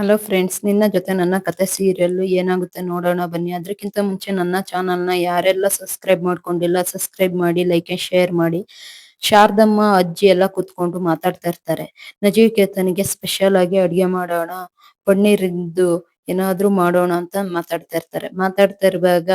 Hello friends ನಿನ್ನ ಜೊತೆ ನನ್ನ ಕತೆ ಸೀರಿಯಲ್ ಏನಾಗುತ್ತೆ ನೋಡೋಣ ಬನ್ನಿ. ಅದಕ್ಕಿಂತ ಮುಂಚೆ ನನ್ನ ಚಾನಲ್ನ ಯಾರೆಲ್ಲ ಸಬ್ಸ್ಕ್ರೈಬ್ ಮಾಡ್ಕೊಂಡಿಲ್ಲ ಸಬ್ಸ್ಕ್ರೈಬ್ ಮಾಡಿ ಲೈಕ್ ಶೇರ್ ಮಾಡಿ. ಶಾರದಮ್ಮ, ಅಜ್ಜಿ ಎಲ್ಲ ಕುತ್ಕೊಂಡು ಮಾತಾಡ್ತಾ ಇರ್ತಾರೆ. ನಚಿಕೇತನಿಗೆ ಸ್ಪೆಷಲ್ ಆಗಿ ಅಡುಗೆ ಮಾಡೋಣ. ಪನ್ನೀರಿಂದು ಏನಾದ್ರೂ ಮಾಡೋಣ ಅಂತ ಮಾತಾಡ್ತಾ ಇರ್ತಾರೆ. ಮಾತಾಡ್ತಾ ಇರುವಾಗ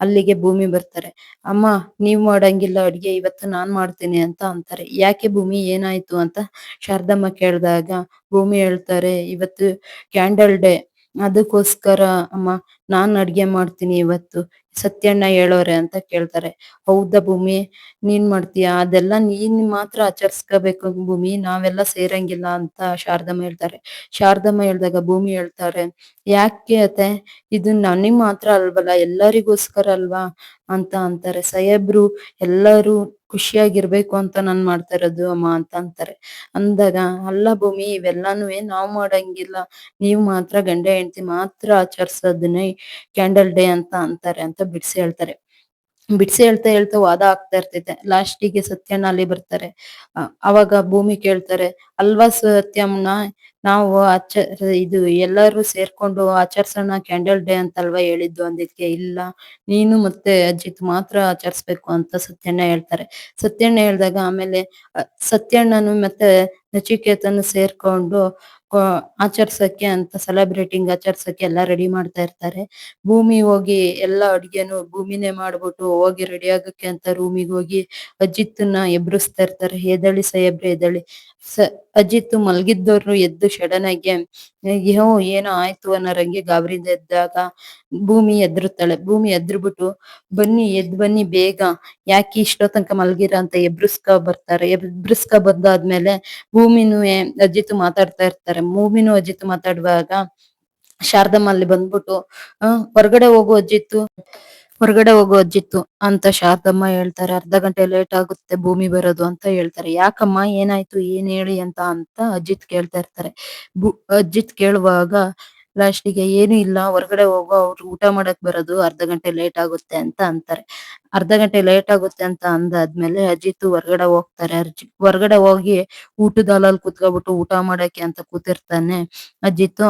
ಅಲ್ಲಿಗೆ ಭೂಮಿ ಬರ್ತಾರೆ. ಅಮ್ಮ, ನೀವ್ ಮಾಡಂಗಿಲ್ಲ ಅಡ್ಗೆ, ಇವತ್ತು ನಾನ್ ಮಾಡ್ತೀನಿ ಅಂತ ಅಂತಾರೆ. ಯಾಕೆ ಭೂಮಿ ಏನಾಯ್ತು? ಅಂತ ಶಾರದಮ್ಮ ಕೇಳಿದಾಗ, ಭೂಮಿ ಹೇಳ್ತಾರೆ, ಇವತ್ತು ಕ್ಯಾಂಡಲ್ ಡೇ. ಅದಕ್ಕೋಸ್ಕರ ಅಮ್ಮ ನಾನ್ ಅಡ್ಗೆ ಮಾಡ್ತೀನಿ ಇವತ್ತು, ಸತ್ಯಣ್ಣ ಹೇಳೋರೆ ಅಂತ ಕೇಳ್ತಾರೆ. ಹೌದಾ ಭೂಮಿ? ನೀನ್ ಮಾಡ್ತೀಯಾ? ಅದೆಲ್ಲ ನೀನ್ ಮಾತ್ರ ಆಚರಿಸ್ಕೋಬೇಕು ಭೂಮಿ, ನಾವೆಲ್ಲ ಸೇರಂಗಿಲ್ಲ ಅಂತ ಶಾರದಮ್ಮ ಹೇಳ್ತಾರೆ. ಶಾರದಮ್ಮ ಹೇಳ್ದಾಗ ಭೂಮಿ ಹೇಳ್ತಾರೆ, ಯಾಕೆ ಅತ್ತೆ? ಇದು ನನಗ್ ಮಾತ್ರ ಅಲ್ವಲ್ಲ, ಎಲ್ಲರಿಗೋಸ್ಕರ ಅಲ್ವಾ? ಅಂತ ಅಂತಾರೆ. ಸಾಹೇಬ್ರು, ಎಲ್ಲರೂ ಖುಷಿಯಾಗಿರ್ಬೇಕು ಅಂತ ನಾನ್ ಮಾಡ್ತಾ ಇರೋದು ಅಮ್ಮ ಅಂತ ಅಂತಾರೆ. ಅಂದಾಗ, ಅಲ್ಲ ಭೂಮಿ ಇವೆಲ್ಲಾನು ನಾವ್ ಮಾಡಂಗಿಲ್ಲ. ನೀವ್ ಮಾತ್ರ ಗಂಡ ಹೆಂಡತಿ ಮಾತ್ರ ಆಚರಿಸೋದನ್ನೇ ಕ್ಯಾಂಡಲ್ ಡೇ ಅಂತ ಅಂತಾರೆ ಅಂತ ಬಿಡ್ಸಿ ಹೇಳ್ತಾರೆ. ಬಿಡ್ಸಿ ಹೇಳ್ತಾ ಹೇಳ್ತಾ ವಾದ ಆಗ್ತಾ ಇರ್ತೈತೆ. ಲಾಸ್ಟಿಗೆ ಸತ್ಯಣ್ಣ ಅಲ್ಲಿ ಬರ್ತಾರೆ. ಅವಾಗ ಭೂಮಿ ಕೇಳ್ತಾರೆ, ಅಲ್ವಾ ಸತ್ಯಮ್ಮನ ನಾವು ಆಚ, ಇದು ಎಲ್ಲರೂ ಸೇರ್ಕೊಂಡು ಆಚರಿಸೋಣ ಕ್ಯಾಂಡಲ್ ಡೇ ಅಂತ ಅಲ್ವಾ ಹೇಳಿದ್ದು? ಅಂದಿದ್ಕೆ, ಇಲ್ಲ, ನೀನು ಮತ್ತೆ ಅಜಿತ್ ಮಾತ್ರ ಆಚರಿಸ್ಬೇಕು ಅಂತ ಸತ್ಯಣ್ಣ ಹೇಳ್ತಾರೆ. ಸತ್ಯಣ್ಣ ಹೇಳ್ದಾಗ ಆಮೇಲೆ ಸತ್ಯಣ್ಣನು ಮತ್ತೆ ನಚಿಕೇತನು ಸೇರ್ಕೊಂಡು ಆಚರ್ಸಕ್ಕೆ ಅಂತ ಸೆಲೆಬ್ರೇಟಿಂಗ್ ಆಚರಿಸಕ್ಕೆ ಎಲ್ಲ ರೆಡಿ ಮಾಡ್ತಾ ಇರ್ತಾರೆ. ಭೂಮಿ ಹೋಗಿ ಎಲ್ಲ ಅಡುಗೆನು ಭೂಮಿನೇ ಮಾಡ್ಬಿಟ್ಟು ಹೋಗಿ ರೆಡಿ ಆಗಕ್ಕೆ ಅಂತ ರೂಮಿಗೆ ಹೋಗಿ ಅಜಿತ್ನ ಎಬ್ರಿಸ್ತಾ ಇರ್ತಾರೆ. ಎದಳಿ ಸಾಹೇಬ್ರೆ ಎದಳಿ ಸ ಅಜಿತ್ ಮಲಗಿದ್ದವ್ರು ಎದ್ದು ಸಡನ್ ಆಗಿ ಅಯ್ಯೋ ಏನೋ ಆಯ್ತು? ಅನ್ನೋರಂಗೆ ಗಾಬರಿಯಿಂದ ಎದ್ದಾಗ ಭೂಮಿ ಎದ್ರುತ್ತಾಳೆ. ಭೂಮಿ ಎದ್ರುಬಿಟ್ಟು, ಬನ್ನಿ, ಎದ್, ಬನ್ನಿ ಬೇಗ. ಯಾಕೆ ಇಷ್ಟೋ ತನಕ ಮಲಗಿರ? ಅಂತ ಎಬ್ರಿಸ್ಕ ಬರ್ತಾರೆ. ಎಬ್ರಿಸ್ಕ ಬಂದಾದ್ಮೇಲೆ ಭೂಮಿನೂ ಅಜಿತ್ ಮಾತಾಡ್ತಾ ಇರ್ತಾರೆ. ಭೂಮಿನೂ ಅಜಿತ್ ಮಾತಾಡುವಾಗ ಶಾರದಮ್ಮ ಅಲ್ಲಿ ಬಂದ್ಬಿಟ್ಟು ಹೊರಗಡೆ ಹೋಗು ಅಜ್ಜಿತ್ತು ಹೊರಗಡೆ ಹೋಗೋ ಅಜ್ಜಿತ್ತು. ಅಂತ ಶಾರದಮ್ಮ ಹೇಳ್ತಾರೆ, ಅರ್ಧ ಗಂಟೆ ಲೇಟ್ ಆಗುತ್ತೆ, ಭೂಮಿ ಬರೋದು ಅಂತ ಹೇಳ್ತಾರೆ. ಯಾಕಮ್ಮ, ಏನಾಯ್ತು, ಏನ್ ಹೇಳಿ ಅಂತ ಅಂತ ಅಜ್ಜಿತ್ ಕೇಳ್ತಾ ಇರ್ತಾರೆ. ಬು ಅಜ್ಜಿತ್ ಕೇಳುವಾಗ ಲಾಸ್ಟಿಗೆ ಏನು ಇಲ್ಲ, ಹೊರಗಡೆ ಹೋಗೋ ಅವ್ರು ಊಟ ಮಾಡಕ್ ಬರೋದು ಅರ್ಧ ಗಂಟೆ ಲೇಟ್ ಆಗುತ್ತೆ ಅಂತ ಅಂತಾರೆ. ಅರ್ಧ ಗಂಟೆ ಲೇಟ್ ಆಗುತ್ತೆ ಅಂತ ಅಂದಾದ್ಮೇಲೆ ಅಜಿತ್ ಹೊರಗಡೆ ಹೋಗ್ತಾರೆ. ಅರ್ಜಿ, ಹೊರಗಡೆ ಹೋಗಿ ಊಟದ ಹಾಲಲ್ಲಿ ಕುತ್ಕೊಬಿಟ್ಟು ಊಟ ಮಾಡಕ್ಕೆ ಅಂತ ಕೂತಿರ್ತಾನೆ ಅಜಿತ್.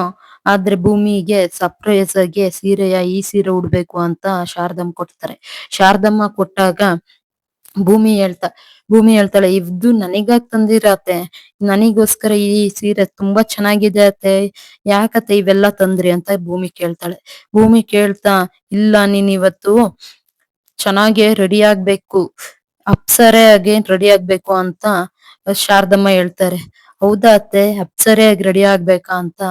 ಆದ್ರೆ ಭೂಮಿಗೆ ಸರ್ಪ್ರೈಸ್ ಆಗಿ ಸೀರೆಯ ಈ ಸೀರೆ ಉಡ್ಬೇಕು ಅಂತ ಶಾರದಮ್ಮ ಕೊಡ್ತಾರೆ. ಶಾರದಮ್ಮ ಕೊಟ್ಟಾಗ ಭೂಮಿ ಹೇಳ್ತಾ ಭೂಮಿ ಹೇಳ್ತಾಳೆ ಇದು ನನಗಾಗ್ ತಂದಿರತ್ತೆ ನನಗೋಸ್ಕರ ಈ ಸೀರೆ ತುಂಬಾ ಚೆನ್ನಾಗಿದೆ ಅತ್ತೆ. ಯಾಕತ್ತೆ ಇವೆಲ್ಲ ತಂದ್ರಿ? ಅಂತ ಭೂಮಿ ಕೇಳ್ತಾಳೆ. ಭೂಮಿ ಕೇಳ್ತಾ, ಇಲ್ಲ, ನೀನ್ ಇವತ್ತು ಚೆನ್ನಾಗೆ ರೆಡಿ ಆಗ್ಬೇಕು. ಅಪ್ಸರೆ ಆಗಿ ರೆಡಿ ಆಗ್ಬೇಕು ಅಂತ ಶಾರದಮ್ಮ ಹೇಳ್ತಾರೆ. ಹೌದಾ ಅತ್ತೆ? ಆಗಿ ರೆಡಿ ಆಗ್ಬೇಕಾ ಅಂತ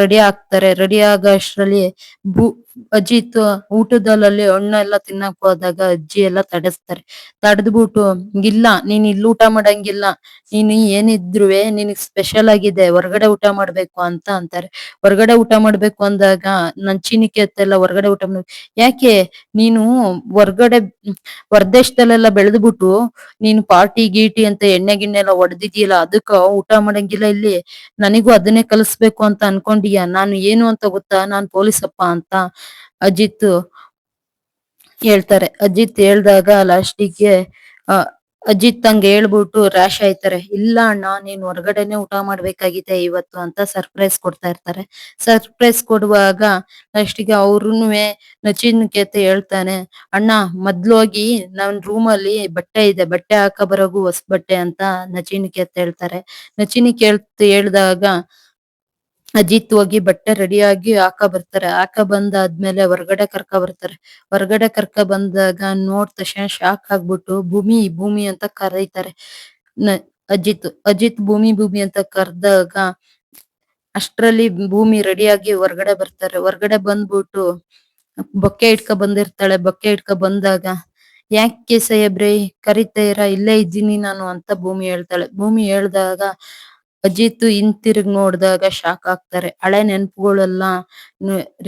ರೆಡಿ ಆಗ್ತಾರೆ. ರೆಡಿ ಆಗೋ ಅಷ್ಟ್ರಲ್ಲಿ ಅಜ್ಜಿ ಅಜಿತ್ ಊಟದಲ್ಲಲ್ಲಿ ಹಣ್ಣೆಲ್ಲ ತಿನ್ನಕ್ ಹೋದಾಗ ಅಜ್ಜಿ ಎಲ್ಲ ತಡಸ್ತಾರೆ. ತಡೆದ್ಬಿಟ್ಟು, ಇಲ್ಲ, ನೀನ್ ಇಲ್ಲಿ ಊಟ ಮಾಡಂಗಿಲ್ಲ. ನೀನು ಏನಿದ್ರುವೆ, ನಿನಗ್ ಸ್ಪೆಷಲ್ ಆಗಿದೆ. ಹೊರಗಡೆ ಊಟ ಮಾಡ್ಬೇಕು ಅಂತ ಅಂತಾರೆ. ಹೊರಗಡೆ ಊಟ ಮಾಡ್ಬೇಕು ಅಂದಾಗ ನನ್ ನಂಚಿನಿಕೆ ಎಲ್ಲ ಹೊರಗಡೆ ಊಟ ಮಾಡ್ ಯಾಕೆ? ನೀನು ಹೊರ್ಗಡೆ, ಹೊರದೇಶದಲ್ಲೆಲ್ಲ ಬೆಳೆದ್ಬಿಟ್ಟು ನೀನು ಪಾರ್ಟಿ ಗೀಟಿ ಅಂತ ಎಣ್ಣೆ, ಗಿಣ್ಣೆ ಎಲ್ಲ ಹೊಡೆದಿದ್ಯಲ್ಲ ಅದಕ್ಕ ಊಟ ಮಾಡಂಗಿಲ್ಲ ಇಲ್ಲಿ. ನನಗೂ ಅದನ್ನೇ ಕಲಿಸ್ಬೇಕು ಅಂತ ಅನ್ಕೊಂಡಿಯ? ನಾನು ಏನು ಅಂತ ಗೊತ್ತಾ? ನಾನ್ ಪೊಲೀಸಪ್ಪ ಅಂತ ಅಜಿತ್ ಹೇಳ್ತಾರೆ. ಅಜಿತ್ ಹೇಳ್ದಾಗ ಲಾಸ್ಟಿಗೆ ಅಜಿತ್ ಹಂಗ ಹೇಳ್ಬಿಟ್ಟು ರ್ಯಾಶ್ ಆಯ್ತಾರೆ. ಇಲ್ಲ ಅಣ್ಣ, ನೀನ್ ಹೊರಗಡೆನೆ ಊಟ ಮಾಡ್ಬೇಕಾಗಿದೆ ಇವತ್ತು ಅಂತ ಸರ್ಪ್ರೈಸ್ ಕೊಡ್ತಾ ಇರ್ತಾರೆ. ಸರ್ಪ್ರೈಸ್ ಕೊಡುವಾಗ ಲಾಸ್ಟಿಗೆ ನಚಿನ್ ನಚಿನ್ಕೇತ ಹೇಳ್ತಾನೆ, ಅಣ್ಣ ಮೊದ್ಲೋಗಿ ನನ್ ರೂಮ್ ಅಲ್ಲಿ ಬಟ್ಟೆ ಇದೆ, ಬಟ್ಟೆ ಹಾಕ ಬರೋಗು ಹೊಸ ಬಟ್ಟೆ ಅಂತ ನಚಿನ್ ನಚಿನಿಕೇತ ಹೇಳ್ತಾರೆ. ನಚಿನಿಕೇತ್ ಹೇಳ್ದಾಗ ಅಜಿತ್ ಹೋಗಿ ಬಟ್ಟೆ ರೆಡಿ ಆಗಿ ಹಾಕ ಬರ್ತಾರೆ. ಹಾಕ ಬಂದಾದ್ಮೇಲೆ ಹೊರಗಡೆ ಕರ್ಕ ಬರ್ತಾರೆ. ಹೊರಗಡೆ ಕರ್ಕ ಬಂದಾಗ ನೋಡ್ ತಕ್ಷಣ ಶಾಕ್ ಆಗ್ಬಿಟ್ಟು ಭೂಮಿ ಭೂಮಿ ಅಂತ ಕರೀತಾರೆ. ಅಜಿತ್ ಅಜಿತ್ ಭೂಮಿ ಭೂಮಿ ಅಂತ ಕರ್ದಾಗ ಅಷ್ಟ್ರಲ್ಲಿ ಭೂಮಿ ರೆಡಿಯಾಗಿ ಹೊರಗಡೆ ಬರ್ತಾರೆ. ಹೊರಗಡೆ ಬಂದ್ಬಿಟ್ಟು ಬೊಕ್ಕೆ ಇಟ್ಕೊ ಬಂದಿರ್ತಾಳೆ. ಬೊಕ್ಕೆ ಇಟ್ಕೊ ಬಂದಾಗ ಯಾಕೆ ಸಾಹೇಬ್ರೆ ಇರ? ಇಲ್ಲೇ ಇದ್ದೀನಿ ನಾನು ಅಂತ ಭೂಮಿ ಹೇಳ್ತಾಳೆ. ಭೂಮಿ ಹೇಳ್ದಾಗ ಅಜಿತ್ ಹಿಂತಿರುಗ್ ನೋಡಿದಾಗ ಶಾಕ್ ಆಗ್ತಾರೆ. ಹಳೆ ನೆನಪುಗಳೆಲ್ಲ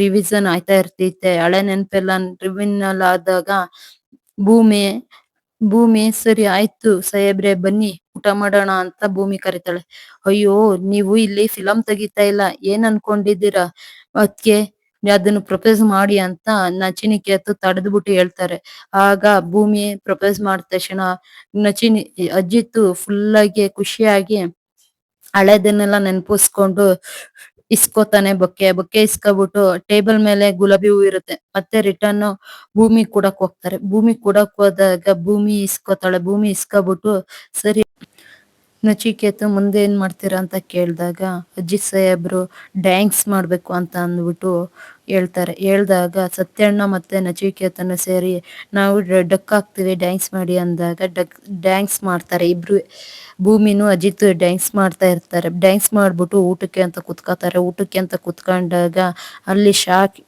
ರಿವಿಷನ್ ಆಯ್ತಾ ಇರ್ತೈತೆ. ಹಳೆ ನೆನಪೆಲ್ಲ ರಿವಿನಲ್ ಆದಾಗ ಭೂಮಿ ಭೂಮಿ ಸರಿ ಆಯ್ತು, ಸಾಹೇಬ್ರೆ ಬನ್ನಿ, ಊಟ ಮಾಡೋಣ ಅಂತ ಭೂಮಿ ಕರೀತಾಳೆ. ಅಯ್ಯೋ, ನೀವು ಇಲ್ಲಿ ಫಿಲಂ ತೆಗಿತಾ ಇಲ್ಲ, ಏನ್ ಅನ್ಕೊಂಡಿದ್ದೀರಾ? ಅದಕ್ಕೆ ಅದನ್ನು ಪ್ರಪೋಸ್ ಮಾಡಿ ಅಂತ ನಚಿನಿಕೇತು ತಡೆದ್ಬಿಟ್ಟು ಹೇಳ್ತಾರೆ. ಆಗ ಭೂಮಿ ಪ್ರಪೋಸ್ ಮಾಡಿದ ತಕ್ಷಣ ನಚಿನಿ, ಅಜಿತ್ ಫುಲ್ ಆಗಿ ಖುಷಿಯಾಗಿ ಹಳೆದನ್ನೆಲ್ಲ ನೆನಪಿಸ್ಕೊಂಡು ಇಸ್ಕೋತಾನೆ ಬೊಕ್ಕೆ. ಬೊಕ್ಕೆ ಇಸ್ಕೊಬಿಟ್ಟು ಟೇಬಲ್ ಮೇಲೆ ಗುಲಾಬಿ ಹೂ ಇರುತ್ತೆ. ಮತ್ತೆ ರಿಟರ್ನ್ ಭೂಮಿ ಕೊಡಕ್ ಹೋಗ್ತಾರೆ. ಭೂಮಿ ಕೊಡಕ್ ಹೋದಾಗ ಭೂಮಿ ಇಸ್ಕೋತಾಳೆ. ಭೂಮಿ ಇಸ್ಕೊಬಿಟ್ಟು ಸರಿ ನಚಿಕೇತ ಮುಂದೆ ಏನ್ ಮಾಡ್ತೀರಾ ಅಂತ ಕೇಳಿದಾಗ, ಅಜ್ಜಿ ಸಾಹೇಬ್ರು, ಡ್ಯಾನ್ಸ್ ಮಾಡ್ಬೇಕು ಅಂತ ಅಂದ್ಬಿಟ್ಟು ಹೇಳ್ತಾರೆ. ಹೇಳ್ದಾಗ ಸತ್ಯಣ್ಣ ಮತ್ತೆ ನಚಿಕೇತನ ಸೇರಿ, ನಾವು ಡಕ್ ಹಾಕ್ತಿವಿ, ಡ್ಯಾನ್ಸ್ ಮಾಡಿ ಅಂದಾಗ ಡಕ್, ಡ್ಯಾನ್ಸ್ ಮಾಡ್ತಾರೆ. ಇಬ್ರು, ಭೂಮಿನೂ ಅಜಿತ್ ಡ್ಯಾನ್ಸ್ ಮಾಡ್ತಾ ಇರ್ತಾರೆ. ಡ್ಯಾನ್ಸ್ ಮಾಡ್ಬಿಟ್ಟು ಊಟಕ್ಕೆ ಅಂತ ಕುತ್ಕೋತಾರೆ. ಊಟಕ್ಕೆ ಅಂತ ಕುತ್ಕೊಂಡಾಗ ಅಲ್ಲಿ ಶಾಕ್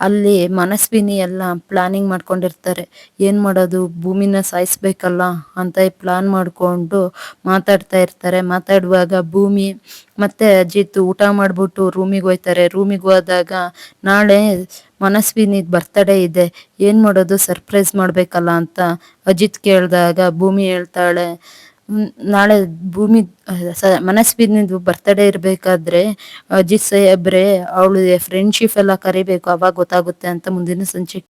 ಅಲ್ಲಿ ಮನಸ್ವಿನಿ ಎಲ್ಲ ಪ್ಲಾನಿಂಗ್ ಮಾಡ್ಕೊಂಡಿರ್ತಾರೆ. ಏನ್ ಮಾಡೋದು? ಭೂಮಿನ ಸಾಯಿಸ್ಬೇಕಲ್ಲ ಅಂತ ಪ್ಲಾನ್ ಮಾಡ್ಕೊಂಡು ಮಾತಾಡ್ತಾ ಇರ್ತಾರೆ. ಮಾತಾಡುವಾಗ ಭೂಮಿ ಮತ್ತೆ ಅಜಿತ್ ಊಟ ಮಾಡ್ಬಿಟ್ಟು ರೂಮಿಗೆ ಹೋಯ್ತಾರೆ. ರೂಮಿಗೆ ಹೋದಾಗ ನಾಳೆ ಮನಸ್ವಿನಿ ಬರ್ತಡೇ ಇದೆ. ಏನ್ ಮಾಡೋದು? ಸರ್ಪ್ರೈಸ್ ಮಾಡ್ಬೇಕಲ್ಲ ಅಂತ ಅಜಿತ್ ಕೇಳಿದಾಗ ಭೂಮಿ ಹೇಳ್ತಾಳೆ "ಹ್ಮ್, ನಾಳೆ ಭೂಮಿ ಬರ್ತ್ಡೇ ಬರ್ತಡೇ ಇರಬೇಕಾದ್ರೆ, ಅಜಿತ್ ಸಾಹೇಬ್ರೆ ಅವಳು ಫ್ರೆಂಡ್ಶಿಪ್ ಎಲ್ಲ ಕರಿಬೇಕು, ಅವಾಗ ಗೊತ್ತಾಗುತ್ತೆ ಅಂತ ಮುಂದಿನ ಸಂಚಿಕೆ.